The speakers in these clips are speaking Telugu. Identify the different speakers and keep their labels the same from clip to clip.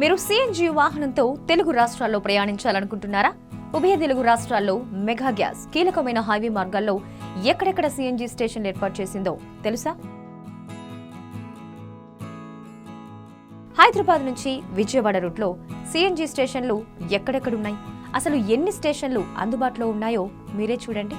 Speaker 1: మీరు సిఎన్జి వాహనంతో తెలుగు రాష్ట్రాల్లో ప్రయాణించాలనుకుంటున్నారా? ఉభయ తెలుగు రాష్ట్రాల్లో మెగా గ్యాస్ కీలకమైన హైవే మార్గాల్లో ఎక్కడెక్కడ సిఎన్జి స్టేషన్లు ఏర్పాటు చేసిందో తెలుసా? హైదరాబాద్ నుంచి విజయవాడ రూట్లో సిఎన్జి స్టేషన్లు ఎక్కడెక్కడున్నాయి అసలు ఎన్ని స్టేషన్లు అందుబాటులో ఉన్నాయో మీరే చూడండి.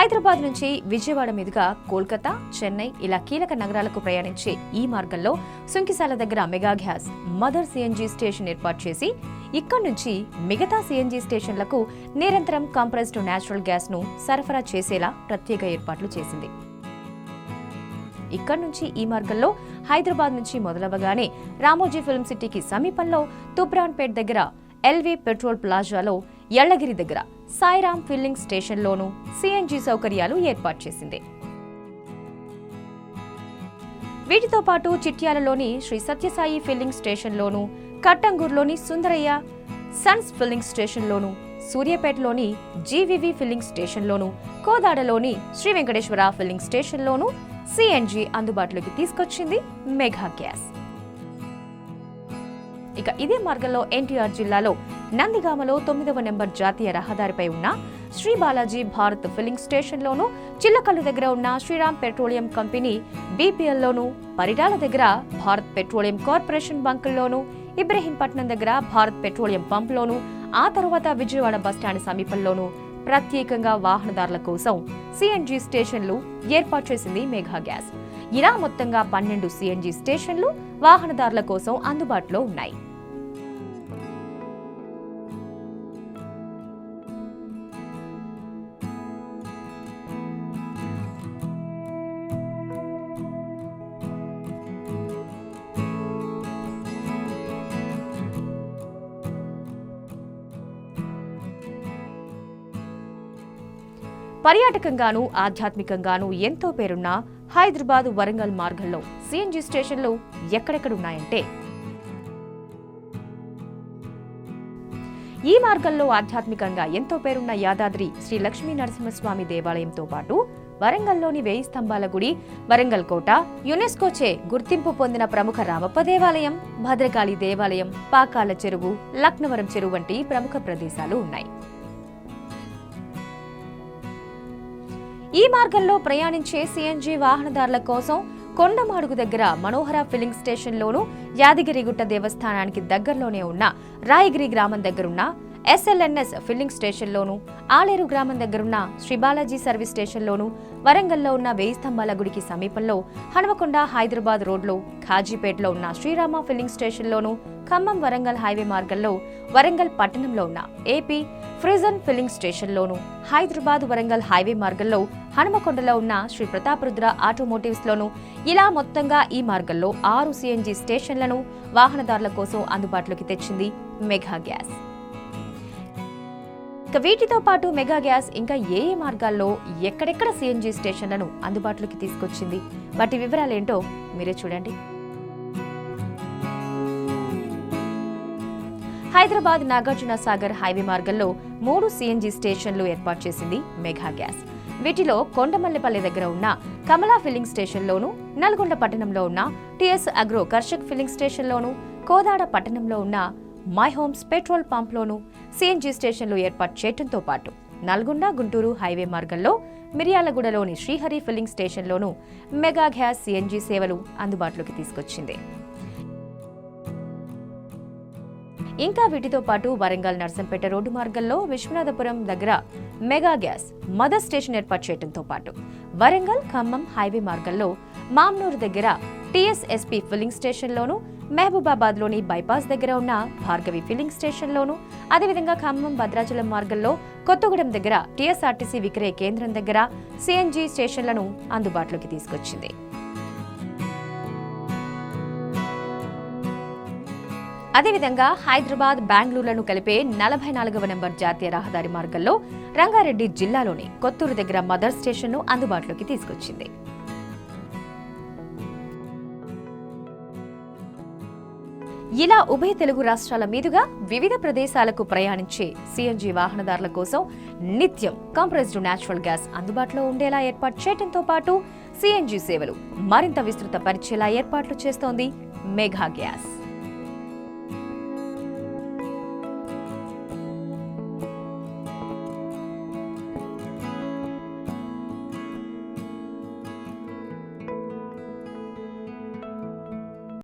Speaker 1: హైదరాబాద్ నుంచి విజయవాడ మీదుగా కోల్కతా చెన్నై ఇలా కీలక నగరాలకు ప్రయాణించే ఈ మార్గంలో సుంకిశాల దగ్గర mega gas mother CNG station ఏర్పాటు చేసి ఇక్కడి నుంచి మిగతా సిఎన్జీ స్టేషన్లకు నిరంతరం కంప్రెస్డ్ నేచురల్ గ్యాస్ను సరఫరా చేసేలా ప్రత్యేక ఏర్పాట్లు చేసింది. ఇక్కడి నుంచి ఈ మార్గంలో హైదరాబాద్ నుంచి మొదలవగానే రామోజీ ఫిల్మ్ సిటీకి సమీపంలో తుబ్రాన్పేట్ దగ్గర ఎల్వి పెట్రోల్ ప్లాజాలో ఎళ్ళగిరి దగ్గర సాయిరామ్ ఫిల్లింగ్ స్టేషన్లోనూ సిఎన్జి సౌకర్యాలు ఏర్పాటు చేసింది. వీటితో పాటు చిట్యాలలోని శ్రీ సత్యసాయి ఫిల్లింగ్ స్టేషన్లోనూ కట్టంగూరులోని సుందరయ్య సన్స్ ఫిల్లింగ్ స్టేషన్లోనూ సూర్యాపేటలోని జీవివి ఫిల్లింగ్ స్టేషన్లోనూ కోదాడలోని శ్రీ వెంకటేశ్వర ఫిల్లింగ్ స్టేషన్లోనూ సిఎన్జి అందుబాటులోకి తీసుకొచ్చింది మెగా గ్యాస్. ఇక ఇదే మార్గంలో ఎన్టీఆర్ జిల్లాలో నందిగామలో తొమ్మిదవ నెంబర్ జాతీయ రహదారిపై ఉన్న శ్రీ బాలాజీ భారత్ ఫిల్లింగ్ స్టేషన్లోను చిల్లకల్లు దగ్గర ఉన్న శ్రీరామ్ పెట్రోలియం కంపెనీ బీపీఎల్లోను పరిడాల దగ్గర భారత్ పెట్రోలియం కార్పొరేషన్ బంకుల్లోను ఇబ్రహీంపట్నం దగ్గర భారత్ పెట్రోలియం పంప్లోను ఆ తర్వాత విజయవాడ బస్టాండ్ సమీపంలోను ప్రత్యేకంగా వాహనదారుల కోసం సిఎన్జి స్టేషన్లు ఏర్పాటు చేసింది మేఘా గ్యాస్. ఇలా మొత్తంగా పన్నెండు సిఎన్జి స్టేషన్లు వాహనదారుల కోసం అందుబాటులో ఉన్నాయి. పర్యాటకంగాను ఆధ్యాత్మికంగాను ఎంతో పేరున్న హైదరాబాద్ వరంగల్ మార్గంలో సిఎన్జి స్టేషన్లు ఎక్కడెక్కడున్నాయంటే ఈ మార్గంలో ఆధ్యాత్మికంగా ఎంతో పేరున్న యాదాద్రి శ్రీ లక్ష్మీ నరసింహస్వామి దేవాలయంతో పాటు వరంగల్లోని వేయి స్తంభాల గుడి వరంగల్ కోట యునెస్కోచే గుర్తింపు పొందిన ప్రముఖ రామప్ప దేవాలయం భద్రకాళి దేవాలయం పాకాల చెరువు లక్నవరం చెరువు వంటి ప్రముఖ ప్రదేశాలు ఉన్నాయి. ఈ మార్గంలో ప్రయాణించే సిఎన్జి వాహనదారుల కోసం కొండమాడుగు దగ్గర మనోహర ఫిల్లింగ్ స్టేషన్లోను యాదగిరిగుట్ట దేవస్థానానికి దగ్గరలోనే ఉన్న రాయగిరి గ్రామం దగ్గరున్న ఎస్ఎల్ఎన్ఎస్ ఫిల్లింగ్ స్టేషన్లోను ఆలేరు గ్రామం దగ్గరున్న శ్రీ బాలాజీ సర్వీస్ స్టేషన్లోను వరంగల్లో ఉన్న వేయి స్తంభాల గుడికి సమీపంలో హనుమకొండ హైదరాబాద్ రోడ్లో ఖాజీపేటలో ఉన్న శ్రీరామ ఫిల్లింగ్ స్టేషన్లోను ఖమ్మం వరంగల్ హైవే మార్గంలో వరంగల్ పట్టణంలో ఉన్న ఏపీ ఫ్రిజన్ ఫిల్లింగ్ స్టేషన్లోను హైదరాబాద్ వరంగల్ హైవే మార్గంలో హనుమకొండలో ఉన్న శ్రీ ప్రతాపరుద్ర ఆటోమోటివ్స్ లోను ఇలా మొత్తంగా ఈ మార్గంలో ఆరు సిఎన్జి స్టేషన్లను వాహనదారుల కోసం అందుబాటులోకి తెచ్చింది మెగా గ్యాస్. ఇక వీటితో పాటు మెగా గ్యాస్ ఇంకా ఏ ఏ మార్గాల్లో ఎక్కడెక్కడ సిఎన్జీ స్టేషన్లను అందుబాటులోకి తీసుకొచ్చింది? వాటి వివరాలేంటో మీరే చూడండి. హైదరాబాద్ నాగార్జున సాగర్ హైవే మార్గంలో మూడు సిఎన్జీ స్టేషన్లు ఏర్పాటు చేసింది మెగా గ్యాస్. వీటిలో కొండమల్లిపల్లి దగ్గర ఉన్న కమలా ఫిల్లింగ్ స్టేషన్లోను నల్గొండ పట్టణంలో ఉన్న టిఎస్ అగ్రో కర్షక్ ఫిల్లింగ్ స్టేషన్లోను కోదాడ పట్టణంలో ఉన్న మై హోమ్స్ పెట్రోల్ పంప్లోను సిఎన్జి స్టేషన్లు ఏర్పాటు చేయడంతో పాటు నల్గొండ గుంటూరు హైవే మార్గంలో మిర్యాలగూడలోని శ్రీహరి ఫిల్లింగ్ స్టేషన్లోను మెగా గ్యాస్ సిఎన్జి సేవలు అందుబాటులోకి తీసుకొచ్చింది. ఇంకా వీటితో పాటు వరంగల్ నర్సంపేట రోడ్డు మార్గంలో విశ్వనాథపురం దగ్గర మెగా గ్యాస్ మదర్ స్టేషన్ ఏర్పాటు చేయడంతో పాటు వరంగల్ ఖమ్మం హైవే మార్గంలో మామ్నూరు దగ్గర టీఎస్ఎస్పీ ఫిల్లింగ్ స్టేషన్లోను మహబూబాబాద్లోని బైపాస్ దగ్గర ఉన్న భార్గవి ఫిల్లింగ్ స్టేషన్లోను అదేవిధంగా ఖమ్మం భద్రాచలం మార్గంలో కొత్తగూడెం దగ్గర టీఎస్ఆర్టీసీ విక్రయ కేంద్రం దగ్గర సిఎన్జి స్టేషన్లను అందుబాటులోకి తీసుకొచ్చింది. అదేవిధంగా హైదరాబాద్ బెంగళూరులను కలిపే నలభై నాలుగవ నెంబర్ జాతీయ రహదారి మార్గంలో రంగారెడ్డి జిల్లాలోని కొత్తూరు దగ్గర మదర్ స్టేషన్ను అందుబాటులోకి తీసుకొచ్చింది. ఇలా ఉభయ తెలుగు రాష్ట్రాల మీదుగా వివిధ ప్రదేశాలకు ప్రయాణించే సిఎన్జి వాహనదారుల కోసం నిత్యం కంప్రెస్డ్ నేచురల్ గ్యాస్ అందుబాటులో ఉండేలా ఏర్పాటు చేయడంతో పాటు సిఎన్జి సేవలు మరింత విస్తృత పరిచేలా ఏర్పాట్లు చేస్తోంది మెగా గ్యాస్.